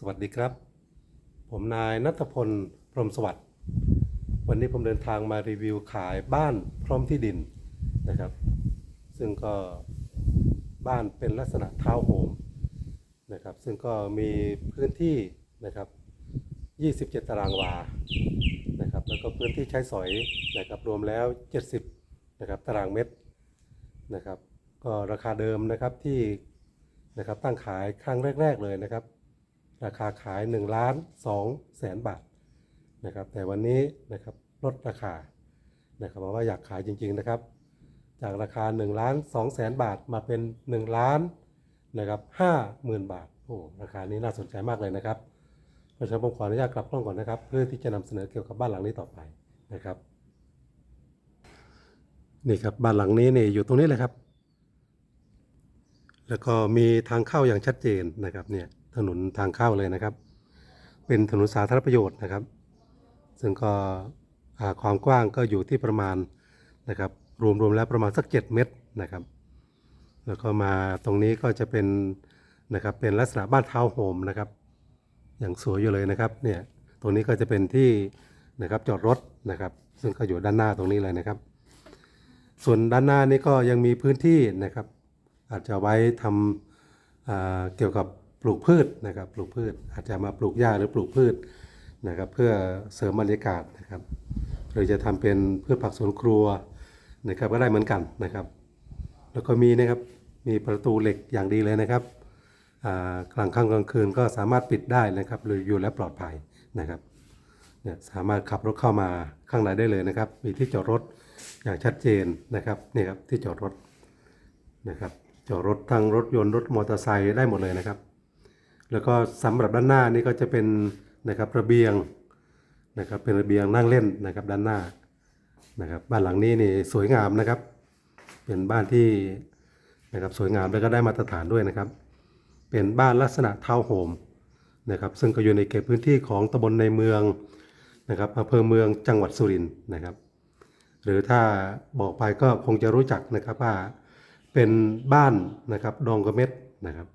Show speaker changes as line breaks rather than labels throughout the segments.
สวัสดีครับ ผมนายนัทพล พรมสวัสดิ์ วันนี้ผมเดินทางมารีวิวขายบ้านพร้อมที่ดินนะครับ ซึ่งก็บ้านเป็นลักษณะทาวน์โฮมนะครับ ซึ่งก็มีพื้นที่นะครับ 27 ตารางวา นะครับ แล้วก็พื้นที่ใช้สอยนะครับ รวมแล้ว 70 นะครับ ตารางเมตร นะครับ ก็ราคาเดิมนะครับที่นะครับตั้งขายครั้งแรก ๆ เลยนะครับ ราคาขาย1ล้าน2แสนบาทนะครับแต่วันนี้นะครับลดราคานะครับเพราะว่าอยากขายจริงๆนะครับ จากราคา1ล้าน2แสนบาทมาเป็น1ล้านนะครับ5หมื่นบาทโอ้ราคานี้น่าสนใจมากเลยนะครับเพราะฉะนั้นผมขออนุญาตกลับกล้องก่อนนะครับ เพื่อที่จะนำเสนอเกี่ยวกับบ้านหลังนี้ต่อไปนะครับนี่ครับบ้านหลังนี้นี่อยู่ตรงนี้เลยครับ แล้วก็มีทางเข้าอย่างชัดเจนนะครับเนี่ย ถนนทางเข้าเลยนะครับ เป็นถนนสาธารณประโยชน์นะครับ ซึ่งก็ความกว้างก็อยู่ที่ประมาณนะครับ รวมๆแล้วประมาณสัก 7 เมตรนะครับ แล้วก็มาตรงนี้ก็จะเป็นนะครับเป็นลักษณะบ้านทาวน์โฮมนะครับ อย่างสวยอยู่เลยนะครับเนี่ยตรงนี้ก็จะเป็นที่นะครับจอดรถนะครับ ซึ่งก็อยู่ด้านหน้าตรงนี้เลยนะครับ ส่วนด้านหน้านี่ก็ยังมีพื้นที่นะครับ อาจจะไว้ทำเกี่ยวกับ ปลูกพืชนะครับปลูกพืชอาจจะมาปลูกหญ้าหรือปลูกพืชนะครับเพื่อเสริมบรรยากาศนะครับหรือจะทำเป็นพืชผักสวนครัวนะครับก็ได้เหมือนกันนะครับ แล้วก็มีนะครับมีประตูเหล็กอย่างดีเลยนะครับอ่ากลางค่ำกลางคืนก็สามารถปิดได้นะครับหรืออยู่และปลอดภัยนะครับเนี่ยสามารถขับรถเข้ามาข้างในได้เลยนะครับ มีที่จอดรถอย่างชัดเจนนะครับนี่ครับที่จอดรถนะครับจอดรถทั้งรถยนต์รถมอเตอร์ไซค์ได้หมดเลยนะครับ แล้วก็สำหรับด้านหน้านี่ก็จะเป็นนะครับระเบียงนะครับเป็นระเบียงนั่งเล่นนะครับด้านหน้านะครับบ้านหลังนี้นี่สวยงามนะครับ เป็นบ้านที่นะครับสวยงามแล้วก็ได้มาตรฐานด้วยนะครับ เป็นบ้านลักษณะทาวน์โฮมนะครับซึ่งก็อยู่ในเขตพื้นที่ของตำบลในเมืองนะครับอำเภอเมืองจังหวัดสุรินทร์นะครับ หรือถ้าบอกไปก็คงจะรู้จักนะครับว่าเป็นบ้านนะครับดองกระเม็ดนะครับ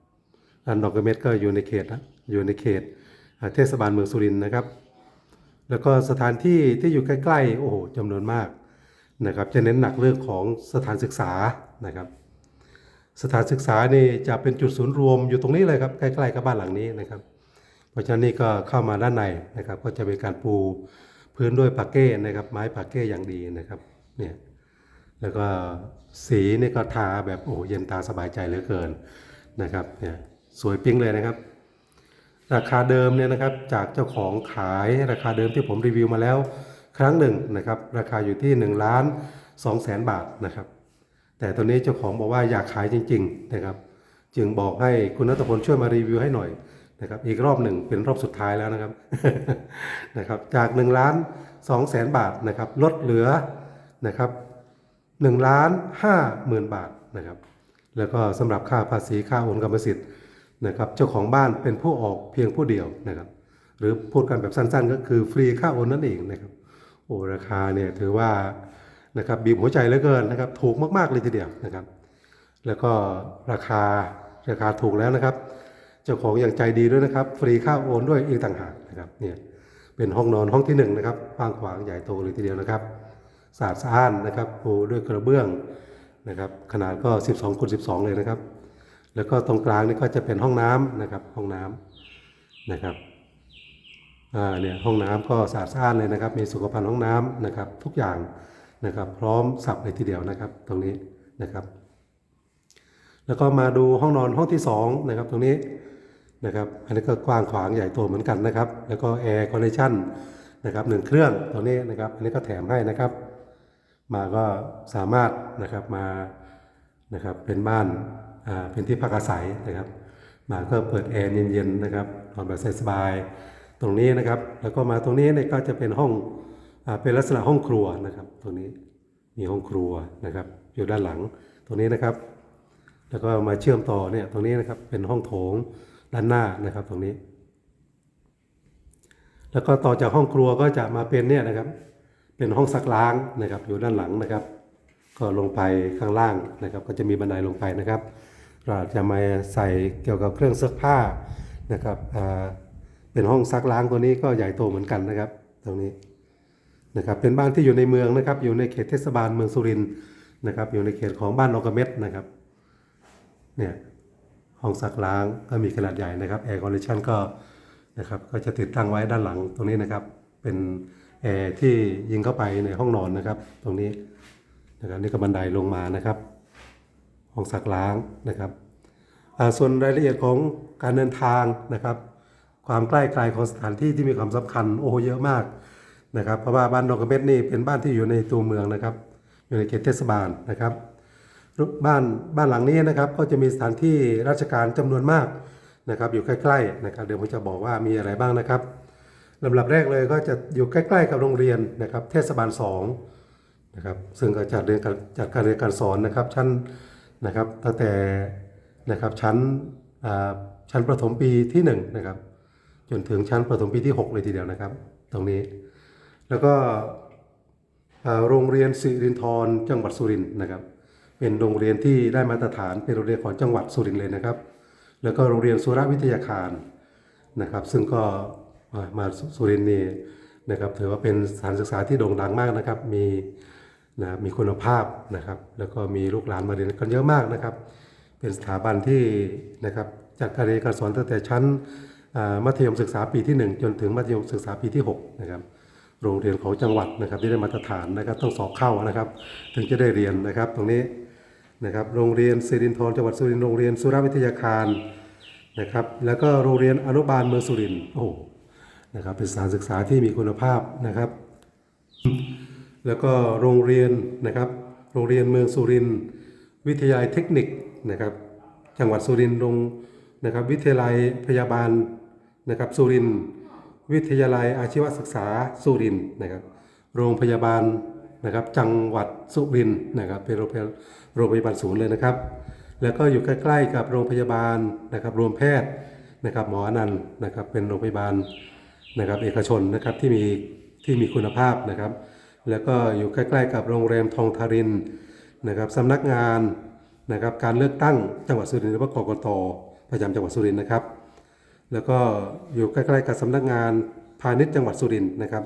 บ้านดองกระเม็ดก็อยู่ในเขตนะอยู่ในเขตเทศบาลเมืองสุรินทร์นะครับ แล้วก็สถานที่ที่อยู่ใกล้ๆโอ้โหจำนวนมากนะครับ จะเน้นหนักเรื่องของสถานศึกษานะครับ สถานศึกษานี่จะเป็นจุดศูนย์รวมอยู่ตรงนี้เลยครับใกล้ๆกับบ้านหลังนี้นะครับ เพราะฉะนั้นนี่ก็เข้ามาด้านในนะครับ ก็จะมีการปูพื้นด้วยปาเก้นะครับ ไม้ปาเก้อย่างดีนะครับเนี่ยแล้วก็สีนี่ก็ทาแบบโอ้โหเย็นตาสบายใจเหลือเกินนะครับเนี่ย สวยปิ๊งเลยนะครับ ราคาเดิมเนี่ยนะครับจากเจ้าของขายราคาเดิมที่ผมรีวิวมาแล้ว ครั้งหนึ่งนะครับ ราคาอยู่ที่1ล้าน2แสนบาทนะครับ แต่ตอนนี้เจ้าของบอกว่าอยากขายจริง ๆ นะครับ จึงบอกให้คุณนัทพลช่วยมารีวิวให้หน่อยนะครับ อีกรอบหนึ่งเป็นรอบสุดท้ายแล้วนะครับนะครับ จาก1ล้าน2แสนบาทนะครับ ลดเหลือนะครับ1ล้าน5หมื่นบาทนะครับ แล้วก็สำหรับค่าภาษีค่าโอนกรรมสิทธิ์ นะครับเจ้าของบ้านเป็นผู้ออกเพียงผู้เดียวนะครับ หรือพูดกันแบบสั้นๆ ก็คือฟรีค่าโอนนั่นเองนะครับโอ้ราคาเนี่ยถือว่านะครับบีบหัวใจเหลือเกินนะครับ ถูกมากๆเลยทีเดียวนะครับ แล้วก็ราคาราคาถูกแล้วนะครับ เจ้าของอย่างใจดีด้วยนะครับ ฟรีค่าโอนด้วยอีกต่างหากนะครับเนี่ยเป็นห้องนอนห้องที่หนึ่งนะครับกว้างขวางใหญ่โตเลยทีเดียวนะครับสะอาดสะอ้านนะครับปูด้วยกระเบื้องนะครับ ขนาดก็ 12คูณ12 เลยนะครับ แล้วก็ตรงกลางนี่ก็จะเป็นห้องน้ำนะครับห้องน้ำนะครับอ่าเนี่ยห้องน้ำก็สะอาดสะอ้านเลยนะครับ มีสุขภัณฑ์ห้องน้ำนะครับ ทุกอย่างนะครับ พร้อมสับเลยทีเดียวนะครับ ตรงนี้นะครับ แล้วก็มาดูห้องนอนห้องที่สองนะครับตรงนี้นะครับ อันนี้ก็กว้างขวางใหญ่โตเหมือนกันนะครับ แล้วก็แอร์คอนดิชันนะครับหนึ่งเครื่องตรงนี้นะครับ อันนี้ก็แถมให้นะครับ มาก็สามารถนะครับมานะครับเป็นบ้าน เป็นที่พักอาศัยนะครับมาก็เปิดแอร์เย็นๆนะครับนอนแบบสบายๆตรงนี้นะครับ แล้วก็มาตรงนี้เนี่ยก็จะเป็นห้องอ่าเป็นลักษณะห้องครัวนะครับ ตรงนี้มีห้องครัวนะครับ อยู่ด้านหลังตรงนี้นะครับ แล้วก็มาเชื่อมต่อเนี่ยตรงนี้นะครับเป็นห้องโถงด้านหน้านะครับตรงนี้ แล้วก็ต่อจากห้องครัวก็จะมาเป็นเนี่ยนะครับ เป็นห้องซักล้างนะครับ อยู่ด้านหลังนะครับ ก็ลงไปข้างล่างนะครับ ก็จะมีบันไดลงไปนะครับ เราจะมาใส่เกี่ยวกับเครื่องซักผ้านะครับเป็นห้องซักล้างตัวนี้ก็ใหญ่โตเหมือนกันนะครับ ตรงนี้นะครับเป็นบ้านที่อยู่ในเมืองนะครับ อยู่ในเขตเทศบาลเมืองสุรินทร์นะครับ อยู่ในเขตของบ้านนอกกรเม็ดนะครับเนี่ยห้องซักล้างก็มีขนาดใหญ่นะครับแอร์คอนดิชันก็นะครับก็จะติดตั้งไว้ด้านหลังตรงนี้นะครับ เป็นแอร์ที่ยิงเข้าไปในห้องนอนนะครับ ตรงนี้นะครับนี่ก็บันไดลงมานะครับ ห้องซักล้างนะครับส่วนรายละเอียดของการเดินทางนะครับ ความใกล้ไกลของสถานที่ที่มีความสำคัญโอ้เยอะมากนะครับ เพราะว่าบ้านดอกกระเม็ดนี่เป็นบ้านที่อยู่ในตัวเมืองนะครับ อยู่ในเขตเทศบาลนะครับบ้านบ้านหลังนี้นะครับก็จะมีสถานที่ราชการจำนวนมากนะครับ อยู่ใกล้ๆนะครับเดี๋ยวผมจะบอกว่ามีอะไรบ้างนะครับลำดับแรกเลยก็จะอยู่ใกล้ๆกับโรงเรียนนะครับ เทศบาล2นะครับซึ่งก็จัดเรียนการจัดการเรียนการสอนนะครับ ชั้น นะครับตั้งแต่นะครับชั้นอ่าชั้นประถมปีที่1นะครับจนถึงชั้นประถมปีที่ 6 เลยทีเดียวนะครับ ตรงนี้ แล้วก็โรงเรียนสิรินทรจังหวัดสุรินทร์นะครับ เป็นโรงเรียนที่ได้มาตรฐานเป็นโรงเรียนของจังหวัดสุรินทร์เลยนะครับ แล้วก็โรงเรียนสุรวิทยาคารนะครับ ซึ่งก็มาสุรินทร์นี่นะครับถือว่าเป็นสถานศึกษาที่โด่งดังมากนะครับ มี นะมีคุณภาพนะครับ แล้วก็มีลูกหลานมาเรียนกันเยอะมากนะครับ เป็นสถาบันที่นะครับจัดการเรียนการสอนตั้งแต่ชั้นมัธยมศึกษาปีที่ 1 จนถึงมัธยมศึกษาปีที่6นะครับโรงเรียนของจังหวัดนะครับที่ได้มาตรฐานนะครับต้องสอบเข้านะครับ ถึงจะได้เรียนนะครับ ตรงนี้นะครับโรงเรียนสิรินทรจังหวัดสุรินทร์โรงเรียนสุรวิทยาคารนะครับ แล้วก็โรงเรียนอนุบาลเมืองสุรินทร์โอ้โหนะครับเป็นสถานศึกษาที่มีคุณภาพนะครับ แล้วก็โรงเรียนนะครับ โรงเรียนเมืองสุรินทร์วิทยาลัยเทคนิคนะครับ จังหวัดสุรินทร์โรงนะครับ วิทยาลัยพยาบาลนะครับ สุรินทร์วิทยาลัยอาชีวศึกษาสุรินทร์นะครับ โรงพยาบาลนะครับ จังหวัดสุรินทร์นะครับเป็นโรงพยาโรงพยาบาลศูนย์เลยนะครับ แล้วก็อยู่ใกล้ๆกับโรงพยาบาลนะครับรวมแพทย์นะครับหมออนันต์นะครับเป็นโรงพยาบาลนะครับเอกชนนะครับที่มีที่มีคุณภาพนะครับ แล้วก็อยู่ใกล้ๆกับโรงแรมทองทารินนะครับสำนักงานนะครับการเลือกตั้งจังหวัดสุรินทร์หรือว่ากกตประจำจังหวัดสุรินทร์นะครับ แล้วก็อยู่ใกล้ๆกับสำนักงานพาณิชย์จังหวัดสุรินทร์นะครับ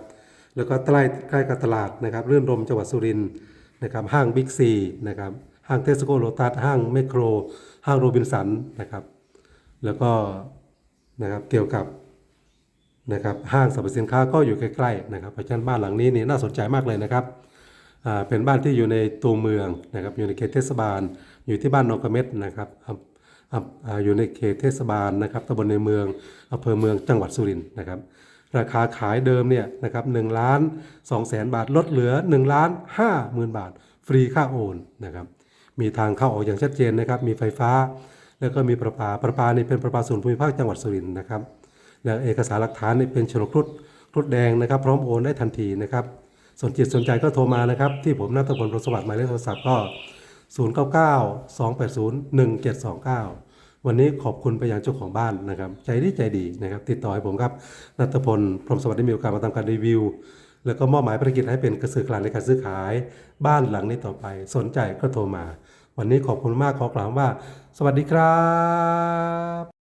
แล้วก็ใกล้ใกล้กับตลาดนะครับเรื่อนรมจังหวัดสุรินทร์นะครับห้างบิ๊กซีนะครับห้างเทสโก้โลตัสห้างเมโคร ห้างโรบินสันนะครับ แล้วก็นะครับเกี่ยวกับ นะครับห้างสรรพสินค้าก็อยู่ใกล้ๆนะครับเพราะฉะนั้นบ้านหลังนี้นี่น่าสนใจมากเลยนะครับเป็นบ้านที่อยู่ในตัวเมืองนะครับอยู่ในเขตเทศบาล อยู่ที่บ้านนองกระเม็ดนะครับอยู่ในเขตเทศบาลนะครับตำบลในเมืองอำเภอเมืองจังหวัดสุรินทร์นะครับ ราคาขายเดิมเนี่ยนะครับหนึ่งล้านสองแสนบาทลดเหลือ1ล้านห้าหมื่นบาท ฟรีค่าโอนนะครับมีทางเข้าออกอย่างชัดเจนนะครับ มีไฟฟ้า แล้วก็มีประปาประปานี่เป็นประปาส่วนภูมิภาคจังหวัดสุรินทร์นะครับ และเอกสารหลักฐานเป็นโฉนดครุฑครุฑแดงนะครับ พร้อมโอนได้ทันทีนะครับสนจิตสนใจก็โทรมานะครับ ที่ผมนัทพลประสวัสดิ์หมายเลขโทรศัพท์ก็ 0 9 9 2 8 0 1 7 2 9 วันนี้ขอบคุณไปยังเจ้าของบ้านนะครับ ใจดีใจดีนะครับ ติดต่อให้ผมครับนัทพลพรหมสวัสดิ์ได้มีโอกาสมาทำการรีวิว แล้วก็มอบหมายภารกิจให้เป็นกระสือกลางในการซื้อขาย บ้านหลังนี้ต่อไป สนใจก็โทรมา วันนี้ขอบคุณมากขอกล่าวว่า สวัสดีครับ